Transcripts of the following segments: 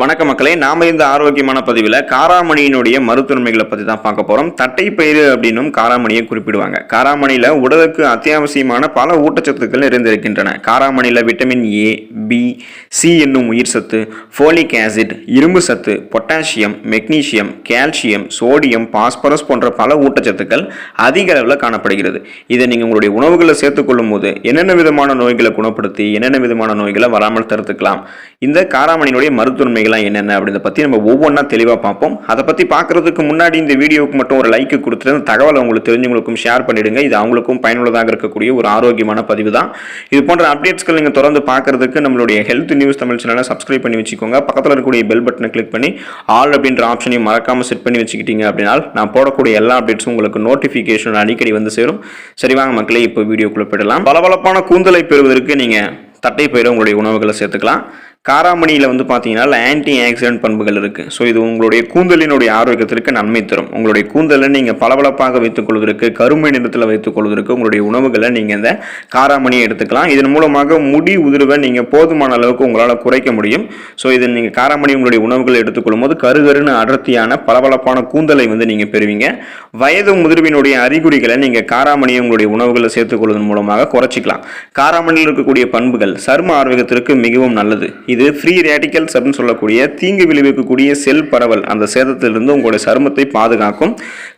வணக்க மக்களே நாம இந்த ஆரோக்கியமான பதிவில் காராமணியினுடைய மருத்துவமைகளை பற்றி தான் பார்க்க போகிறோம் தட்டைப்பயிறு அப்படின்னும் காராமணியை குறிப்பிடுவாங்க. காராமணியில் உடலுக்கு அத்தியாவசியமான பல ஊட்டச்சத்துக்கள் நிறைந்திருக்கின்றன. காராமணியில் விட்டமின் ஏ பி சி என்னும் உயிர் சத்து ஃபோலிக் ஆசிட் இரும்பு சத்து potassium magnesium calcium sodium phosphorus போன்ற பல ஊட்டச்சத்துக்கள் அதிக அளவில் காணப்படுகிறது. இதை நீங்கள் உங்களுடைய உணவுகளை சேர்த்துக்கொள்ளும் போது என்னென்ன விதமான நோய்களை குணப்படுத்தி என்னென்ன விதமான நோய்களை வராமல் தடுத்துக்கலாம். இந்த காராமணியினுடைய மருத்துவமைகள்லாம் என்னென்ன அப்படின்றத பற்றி நம்ம ஒவ்வொன்றா தெளிவாக பார்ப்போம். அதை பற்றி பார்க்குறதுக்கு முன்னாடி இந்த வீடியோவுக்கு மட்டும் ஒரு லைக் கொடுத்துட்டு அந்த தகவலை உங்களுக்கு தெரிஞ்சவங்களுக்கும் ஷேர் பண்ணிடுங்க. இது அவங்களுக்கும் பயனுள்ளதாக இருக்கக்கூடிய ஒரு ஆரோக்கியமான பதிவு தான். இது போன்ற அப்டேட்ஸ்கள் நீங்கள் தொடர்ந்து பார்க்குறதுக்கு நம்மளுடைய ஹெல்த் நியூஸ் தமிழ் சேனலை சப்ஸ்கிரைப் பண்ணி வச்சுக்கோங்க. பக்கத்தில் இருக்கக்கூடிய பெல் பட்டனை கிளிக் பண்ணி ஆல் அப்படின்ற ஆப்ஷனையும் மறக்காமல் செட் பண்ணி வச்சுக்கிட்டீங்க அப்படின்னா நான் போடக்கூடிய எல்லா அப்டேட்ஸும் உங்களுக்கு நோட்டிஃபிகேஷன் அடிக்கடி வந்து சேரும். சரி வாங்க மக்களே இப்போ வீடியோக்குள்ளே போயிடலாம். பளபளப்பான கூந்தலை பெறுவதற்கு நீங்கள் தட்டை பயிரை உங்களுடைய உணவுகளை சேர்த்துக்கலாம். காராமணியில் வந்து பார்த்தீங்கன்னா ஆன்டி ஆக்சிடென்ட் பண்புகள் இருக்குது ஸோ இது உங்களுடைய கூந்தலினுடைய ஆரோக்கியத்திற்கு நன்மை தரும். உங்களுடைய கூந்தலை நீங்கள் பளபளப்பாக வைத்துக்கொள்வதற்கு கருமை நிறத்தில் வைத்துக்கொள்வதற்கு உங்களுடைய உணவுகளை நீங்கள் இந்த காராமணியை எடுத்துக்கலாம். இதன் மூலமாக முடி உதிர்வை நீங்கள் போதுமான அளவுக்கு உங்களால் குறைக்க முடியும். ஸோ இது நீங்கள் காராமணி உங்களுடைய உணவுகளை எடுத்துக்கொள்ளும் போது கருகருன்னு அடர்த்தியான பளபளப்பான கூந்தலை வந்து நீங்கள் பெறுவீங்க. வயது முதிர்வினுடைய அறிகுறிகளை நீங்கள் காராமணியை உங்களுடைய உணவுகளை சேர்த்துக்கொள்வதன் மூலமாக குறைச்சிக்கலாம். காராமணியில் இருக்கக்கூடிய பண்புகள் சரும ஆரோக்கியத்திற்கு மிகவும் நல்லது. இது ஃப்ரீ ரேடிக்கல்ஸ் அப்படின்னு சொல்லக்கூடிய தீங்கு விளைவிக்கக்கூடிய செல் பரவல். அந்த சேதத்திலிருந்து உங்களுடைய சருமத்தை பாதுகாக்கும்.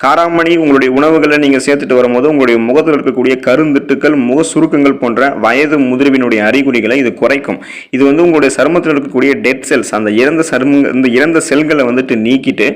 காராமணி உங்களுடைய உணவுகளை நீங்கள் சேர்த்துட்டு வரும்போது உங்களுடைய முகத்தில் இருக்கக்கூடிய கருந்திட்டுக்கள் முக சுருக்கங்கள் போன்ற வயது முதிர்வினுடைய அறிகுறிகளை இது குறைக்கும். இது வந்து உங்களுடைய சருமத்தில் இருக்கக்கூடிய டெட் செல்ஸ் அந்த இறந்த சரும இந்த இறந்த செல்களை வந்துட்டு நீக்கிட்டு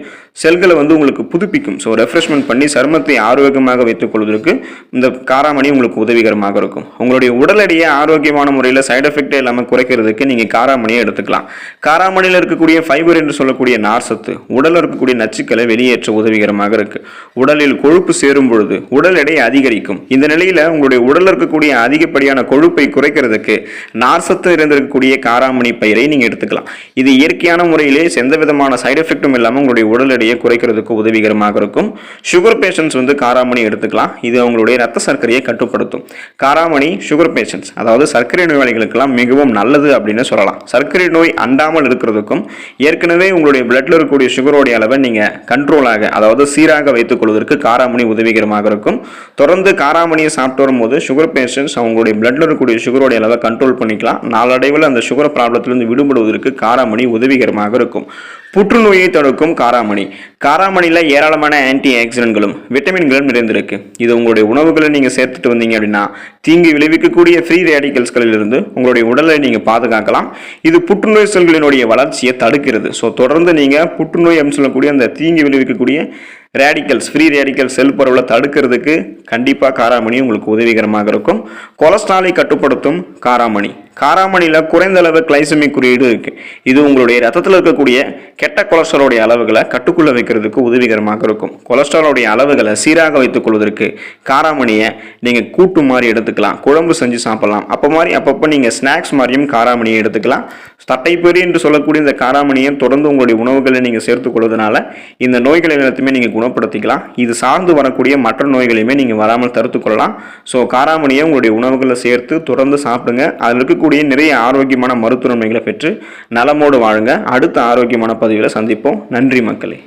செல்களை வந்து உங்களுக்கு புதுப்பிக்கும். ஸோ ரெஃப்ரெஷ்மெண்ட் பண்ணி சருமத்தை ஆரோக்கியமாக வைத்துக் கொள்வதற்கு இந்த காராமணி உங்களுக்கு உதவிகரமாக இருக்கும். உங்களுடைய உடல் எடையை ஆரோக்கியமான முறையில் சைடு எஃபெக்டே இல்லாமல் குறைக்கிறதுக்கு நீங்கள் காராமணியை எடுத்துக்கலாம். காராமணியில் இருக்கக்கூடிய ஃபைபர் என்று சொல்லக்கூடிய நார் சத்து உடலில் இருக்கக்கூடிய நச்சுக்களை வெளியேற்ற உதவிகரமாக இருக்குது உடலில் கொழுப்பு சேரும் பொழுது உடல் எடை அதிகரிக்கும். இந்த நிலையில் உங்களுடைய உடலில் இருக்கக்கூடிய அதிகப்படியான கொழுப்பை குறைக்கிறதுக்கு நார் சத்து இருந்திருக்கக்கூடிய காராமணி பயிரை நீங்கள் எடுத்துக்கலாம். இது இயற்கையான முறையிலே எந்த விதமான சைடு எஃபெக்டும் இல்லாமல் உங்களுடைய உடல் எடை சர்க்கரையை குறைக்கிறதுக்கு உதவிகரமாக இருக்கும். சுகர் பேஷண்ட்ஸ் வந்து காராமணி எடுத்துக்கலாம். இது அவங்களுடைய ரத்த சர்க்கரையை கட்டுப்படுத்தும். காராமணி சுகர் பேஷண்ட்ஸ் அதாவது சர்க்கரை நோயாளிகளுக்கெல்லாம் மிகவும் நல்லது அப்படின்னு சொல்லலாம். சர்க்கரை நோய் அண்டாமல் இருக்கிறதுக்கும் ஏற்கனவே உங்களுடைய பிளட்டில் இருக்கக்கூடிய சுகரோடைய அளவை நீங்கள் கண்ட்ரோலாக அதாவது சீராக வைத்துக் கொள்வதற்கு காராமணி உதவிகரமாக இருக்கும். தொடர்ந்து காராமணியை சாப்பிட்டு வரும்போது சுகர் பேஷண்ட்ஸ் அவங்களுடைய பிளட்டில் இருக்கக்கூடிய சுகரோடைய அளவை கண்ட்ரோல் பண்ணிக்கலாம். நாளடைவில் அந்த சுகர் ப்ராப்ளத்திலிருந்து விடுபடுவதற்கு காராமணி உதவிகரமாக இருக்கும். புற்றுநோயை தடுக்கும் காராமணி. காராமணியில் ஏராளமான ஆன்டி ஆக்சிடென்ட்களும் விட்டமின்களும் நிறைந்திருக்கு. இது உங்களுடைய உணவுகளை நீங்கள் சேர்த்துட்டு வந்தீங்க அப்படின்னா தீங்கு விளைவிக்கக்கூடிய ஃப்ரீ ரேடிக்கல்ஸ்களிலிருந்து உங்களுடைய உடலை நீங்கள் பாதுகாக்கலாம். இது புற்றுநோய் செல்களினுடைய வளர்ச்சியை தடுக்கிறது. ஸோ தொடர்ந்து நீங்கள் புற்றுநோய் அப்படின்னு சொல்லக்கூடிய அந்த தீங்கு விளைவிக்கக்கூடிய ரேடிக்கல்ஸ் ஃப்ரீ ரேடிக்கல் செல் பரவலை தடுக்கிறதுக்கு கண்டிப்பாக காராமணி உங்களுக்கு உதவிகரமாக இருக்கும். கொலஸ்ட்ராலை கட்டுப்படுத்தும் காராமணி. காராமணியில் குறைந்த அளவு கிளைசமிக் குறியீடு இருக்கு. இது உங்களுடைய ரத்தத்தில் இருக்கக்கூடிய கெட்ட கொலஸ்ட்ராலோடைய அளவுகளை கட்டுக்குள்ளே வைக்கிறதுக்கு உதவிகரமாக இருக்கும். கொலஸ்ட்ராலோடைய அளவுகளை சீராக வைத்துக் கொள்வதற்கு காராமணியை நீங்கள் கூட்டு மாதிரி எடுத்துக்கலாம். குழம்பு செஞ்சு சாப்பிடலாம். அப்போ மாதிரி அப்பப்போ நீங்கள் ஸ்நாக்ஸ் மாதிரியும் காராமணியை எடுத்துக்கலாம். தட்டைப்பெரி என்று சொல்லக்கூடிய இந்த காராமணியை தொடர்ந்து உங்களுடைய உணவுகளை நீங்கள் சேர்த்துக் கொள்வதனால இந்த நோய்களை எல்லாத்தையுமே நீங்கள் குணப்படுத்திக்கலாம். இது சார்ந்து வரக்கூடிய மற்ற நோய்களையுமே நீங்கள் வராமல் தடுத்துக்கொள்ளலாம் ஸோ காராமணியை உங்களுடைய உணவுகளை சேர்த்து தொடர்ந்து சாப்பிடுங்க. அதில் இருக்கக்கூடிய நிறைய ஆரோக்கியமான மருத்துவ நன்மைகளை பெற்று நலமோடு வாழுங்க. அடுத்த ஆரோக்கியமான பதிவில் சந்திப்போம். நன்றி மக்களே.